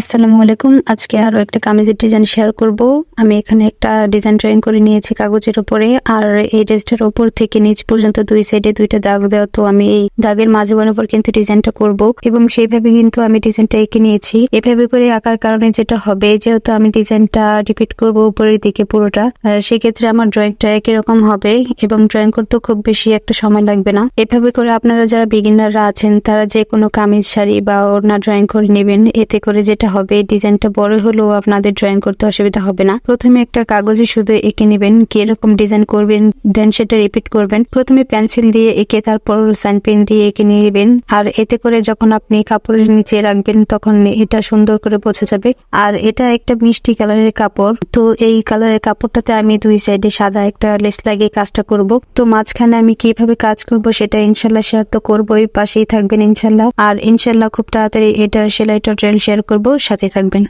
আসসালামু আলাইকুম। আজকে আরও একটা কামিজের ডিজাইন শেয়ার করব। আমি এখানে একটা ডিজাইন ড্রয়িং করে নিয়েছি কাগজের উপরে। আর এই ড্রেসটার উপর থেকে নিচ পর্যন্ত দুই সাইডে দুইটা দাগ দেওয়া। তো আমি এই দাগের মাঝে বরাবর কিন্তু ডিজাইনটা করব। এবং সেইভাবে কিন্তু আমি ডিজাইনটা এঁকে নিয়েছি। এভাবে করে আঁকার কারণে যেটা হবে, যেহেতু আমি ডিজাইনটা রিপিট করব উপরের দিকে পুরোটা সেক্ষেত্রে আমার ড্রয়িংটা একই রকম হবে। এবং ড্রয়িং করতে খুব বেশি একটা সময় লাগবে না। এভাবে করে আপনারা যারা বিগিনাররা আছেন, তারা যে কোনো কামিজ শাড়ি বা ওড়না ড্রয়িং করে নেবেন। এতে করে যেটা হবে ডিজাইনটা বড় হলেও আপনাদের ড্রয়িং করতে অসুবিধা হবে না। প্রথমে একটা কাগজে শুধু এঁকে নেবেন, কীরকম ডিজাইন করবেন দেন সেটা রিপিট করবেন। প্রথমে পেন্সিল দিয়ে এঁকে তারপর সাইন পেন দিয়ে এঁকে নেবেন। আর এতে করে যখন আপনি কাপড়ের নিচে রাখবেন, তখন এটা সুন্দর করে বোঝা যাবে। আর এটা একটা মিষ্টি কালারের কাপড়। তো এই কালারের কাপড়টাতে আমি দুই সাইডে সাদা একটা লেস লাগিয়ে কাজটা করব। তো মাঝখানে আমি কীভাবে কাজ করব সেটা ইনশাল্লাহ শেয়ার তো করবোই, পাশেই থাকবেন ইনশাল্লাহ। আর ইনশাল্লাহ খুব তাড়াতাড়ি এটা সেলাইটা ট্রেন শেয়ার করব। সাথে থাকবেন।